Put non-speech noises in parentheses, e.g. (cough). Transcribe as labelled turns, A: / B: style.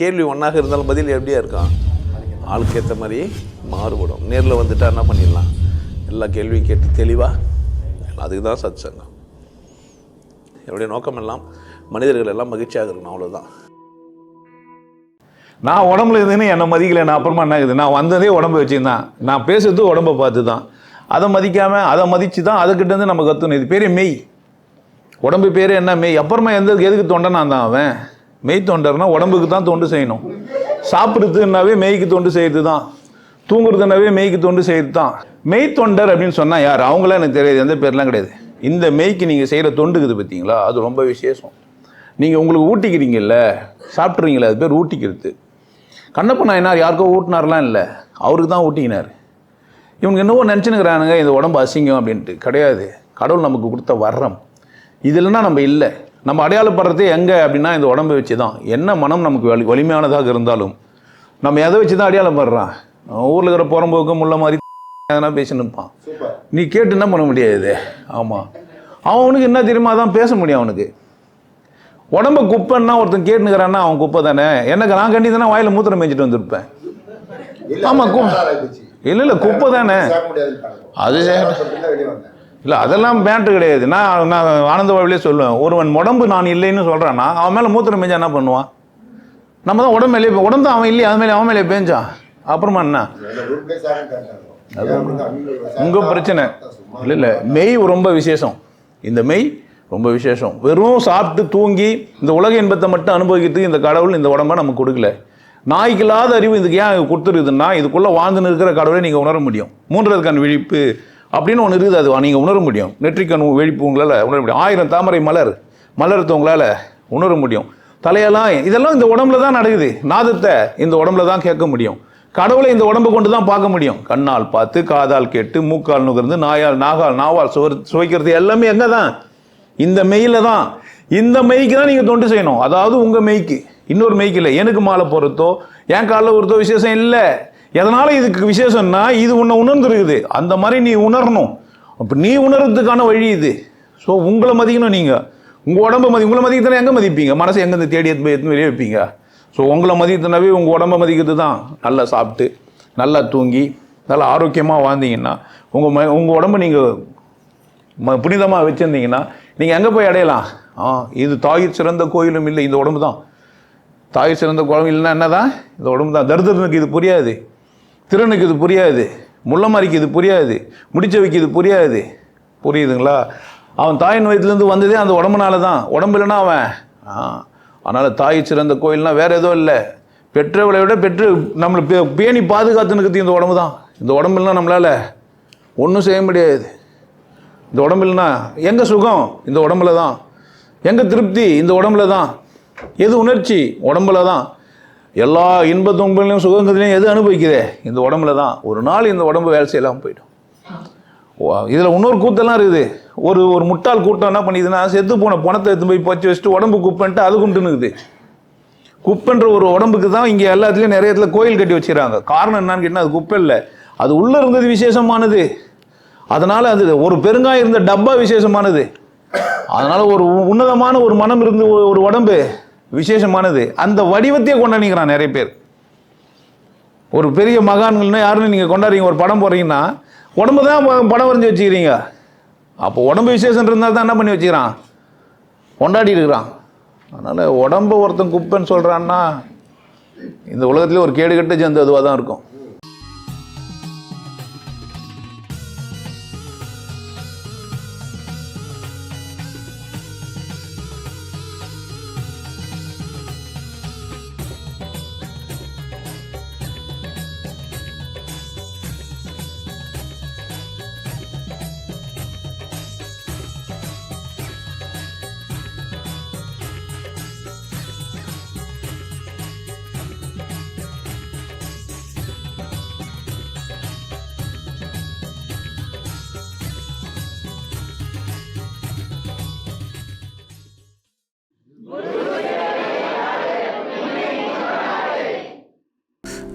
A: கேள்வி ஒன்றாக இருந்தாலும் பதில் எப்படியா இருக்கான் ஆளுக்கு ஏற்ற மாதிரி மாறுபடும். நேரில் வந்துட்டா என்ன பண்ணிடலாம்? எல்லா கேள்வியும் கேட்டு தெளிவாக அதுக்கு தான் சத் சங்கம் என்னுடைய நோக்கம் எல்லாம் மனிதர்கள் எல்லாம் மகிழ்ச்சியாக இருக்கணும் அவ்வளோதான்
B: நான் உடம்புல இருந்தேன்னு என்னை மதிக்கல நான் அப்புறமா என்ன ஆகுது? நான் வந்ததே உடம்பு வச்சுருந்தேன் நான் பேசுறது உடம்பை பார்த்து தான் அதை மதிக்காமல் அதை மதித்து தான் அதுக்கிட்டேருந்து நம்ம கற்றுணும் இது பேரே மெய். உடம்பு பேர் என்ன மெய்? அப்புறமா எந்த எதுக்கு தொண்டனான் தான் அவன்? மெய் தொண்டர்னா உடம்புக்கு தான் தொண்டு செய்யணும். சாப்பிட்றதுனாவே மெய்க்கு தொண்டு செய்யறது தான் தூங்குறதுனாவே மெய்க்கு தொண்டு செய்யறது தான் மெய் தொண்டர் அப்படின்னு சொன்னால் யார்? அவங்களாம் எனக்கு தெரியாது. எந்த பேர்லாம் கிடையாது. இந்த மெய்க்கு நீங்கள் செய்கிற தொண்டுக்குது பார்த்தீங்களா? அது ரொம்ப விசேஷம். நீங்கள் உங்களுக்கு ஊட்டிக்கிறீங்கல்ல சாப்பிட்றீங்களே அது பேர் ஊட்டிக்கிறது. கண்ணப்ப நாயனார் யாருக்கோ ஊட்டினார்லாம் இல்லை. அவருக்கு தான் ஊட்டிக்கினார். இவங்க என்னவோ நினச்சினுக்கிறானுங்க இந்த உடம்பு அசிங்கம் அப்படின்ட்டு. கிடையாது. கடவுள் நமக்கு கொடுத்த வர்றம் இது இல்லைன்னா நம்ம இல்லை. நம்ம அடையாளப்படுறதே எங்கே அப்படின்னா இந்த உடம்பை வச்சு தான் என்ன மனம் நமக்கு வலி வலிமையானதாக இருந்தாலும் நம்ம எதை வச்சு தான் அடையாளப்படுறான்? ஊரில் இருக்கிற புறம்போக்கு முள்ள மாதிரி (laughs) எதனா பேசின்னு இருப்பான். நீ கேட்டு என்ன பண்ண முடியாது ஆமாம் அவனுக்கு என்ன தெரியுமா? அதான் பேச முடியும் அவனுக்கு. உடம்ப குப்பைன்னா ஒருத்தன் கேட்டுனுக்கிறான்னா அவன் குப்பை தானே? எனக்கு நான் கண்டி தானே வாயில் மூத்திரம் மேய்ச்சிட்டு வந்திருப்பேன். ஆமா, கு- இல்லை இல்லை குப்பை தானே. அது இல்லை அதெல்லாம் பேண்ட்டு கிடையாது. நான் நான் ஆனந்த வாழ்விலே சொல்லுவேன் ஒருவன் உடம்பு நான் இல்லைன்னு சொல்கிறான்னா அவன் மேலே மூத்திரம் மேய்ஞ்சா என்ன பண்ணுவான்? நம்ம தான் உடம்பு மேலே உடம்பு அவன் இல்லையே அது மேலே அவன் மேலே பேஞ்சான் அப்புறமா என்ன? அது உங்கள் பிரச்சனை. இல்லை இல்லை மெய் ரொம்ப விசேஷம். இந்த மெய் ரொம்ப விசேஷம். வெறும் சாப்பிட்டு தூங்கி இந்த உலக இன்பத்தை மட்டும் அனுபவிக்கிறதுக்கு இந்த கடவுள் இந்த உடம்ப நமக்கு கொடுக்கல. நாய்க்கு இல்லாத அறிவு இதுக்கு ஏன் கொடுத்துருக்குதுன்னா இதுக்குள்ளே வாழ்ந்துன்னு இருக்கிற கடவுளை நீங்கள் உணர முடியும். மூன்றதுக்கான விழிப்பு அப்படின்னு ஒன்று இருக்குது அது நீங்கள் உணர முடியும். நெற்றிக்கண் விழிப்பு உங்களால் உணர முடியும். ஆயிரம் தாமரை மலர். மலர்த்து உங்களால் உணர முடியும். தலையெல்லாம் இதெல்லாம் இந்த உடம்புல தான் நடக்குது. நாதத்தை இந்த உடம்புல தான் கேட்க முடியும். கடவுளை இந்த உடம்பு கொண்டு தான் பார்க்க முடியும். கண்ணால் பார்த்து காதால் கேட்டு மூக்கால் நுகர்ந்து நாயால் நாகால் நாவால் சுவர் சுவைக்கிறது எல்லாமே எங்கே தான்? இந்த மெய்யில தான். இந்த மெய்க்கு தான் நீங்கள் தொண்டு செய்யணும். அதாவது உங்கள் மெய்க்கு. இன்னொரு மெய்க்கு இல்லை. எனக்கு மாலை போகிறதோ என் காலில் ஒருத்தோ விசேஷம் இல்லை. எதனால இதுக்கு விசேஷம்னா இது உன்னை உணர்ந்துருக்குது. அந்த மாதிரி நீ உணரணும். அப்போ நீ உணர்றதுக்கான வழி இது. ஸோ உங்களை மதிக்கணும் நீங்கள் உங்கள் உடம்ப மதி உங்களை மதிக்கத்தானே எங்கே மதிப்பீங்க? மனசை எங்கேருந்து தேடி எடுத்து எடுத்து வெளியே வைப்பீங்க? ஸோ உங்களை மதித்தனாவே உங்கள் உடம்பை மதிக்கிறது தான். நல்லா சாப்பிட்டு நல்லா தூங்கி நல்லா ஆரோக்கியமாக வாழ்ந்தீங்கன்னா உங்கள் ம உங்கள் உடம்ப நீங்கள் ம புனிதமாக வச்சுருந்தீங்கன்னா நீங்கள் எங்கே போய் அடையலாம்? ஆ இது தாய் சிறந்த கோயிலும் இல்லை. இந்த உடம்பு தான். தாய் சிறந்த குழம்பு இல்லைன்னா என்னதான்? இந்த உடம்பு தான். தரித்திரனுக்கு இது புரியாது. திறனுக்கு இது புரியாது. முள்ளமாரிக்கு இது புரியாது. முடிச்சவைக்கு இது புரியாது. புரியுதுங்களா? அவன் தாயின் வயிற்றுலேருந்து வந்ததே அந்த உடம்புனால தான். உடம்பு இல்லைன்னா அவன் ஆ அதனால் தாய் சிறந்த கோயில்னா வேறு எதுவும் இல்லை. பெற்றவளை விட பெற்று நம்மளை பே பேணி பாதுகாத்துனுக்குது இந்த உடம்பு தான். இந்த உடம்பு இல்லைன்னா நம்மளால் ஒன்றும் செய்ய முடியாது. இந்த உடம்பு இல்லைன்னா எங்கே சுகம்? இந்த உடம்புல தான் எங்கே திருப்தி? இந்த உடம்புல தான் எது உணர்ச்சி? உடம்புல தான் எல்லா இன்ப துன்பங்களையும் சுகங்கத்திலையும் எது அனுபவிக்குதே? இந்த உடம்புல தான் ஒரு நாள் இந்த உடம்பு வேலை செய்யலாம் போயிடும். இதில் இன்னொரு கூத்தெல்லாம் இருக்குது. ஒரு ஒரு முட்டாள் கூட்டம் என்ன பண்ணிதுன்னா செத்து போன பணத்தை எடுத்து போய் பச்சு வச்சுட்டு உடம்பு குப்பைன்ட்டு அது கும்பிட்டுனுக்குது குப்பைன்ற ஒரு உடம்புக்கு தான் இங்கே எல்லாத்துலேயும் நிறைய இடத்துல கோயில் கட்டி வச்சுக்கிறாங்க. காரணம் என்னன்னு கேட்டால் அது குப்பை இல்லை. அது உள்ளே இருந்தது விசேஷமானது. அதனால் அது ஒரு பெருங்காயம் இருந்த டப்பா விசேஷமானது. அதனால் ஒரு உன்னதமான ஒரு மனம் இருந்து ஒரு உடம்பு. விசேஷமானது. அந்த வடிவத்தையே கொண்டாடிக்கிறான் நிறைய பேர். ஒரு பெரிய மகான்கள்னா யாருன்னு நீங்கள் கொண்டாடுறீங்க ஒரு படம் போடுறீங்கன்னா உடம்பு தான் படம் வரைஞ்சி வச்சுக்கிறீங்க. அப்போ உடம்பு விசேஷம் இருந்தால் தான் என்ன பண்ணி வச்சுக்கிறான்? கொண்டாடி இருக்கிறான். அதனால் உடம்பு ஒருத்தன் குப்பைன்னு சொல்கிறான்னா இந்த உலகத்துலேயே ஒரு கேடு கட்ட சேர்ந்து அதுவாக தான் இருக்கும்.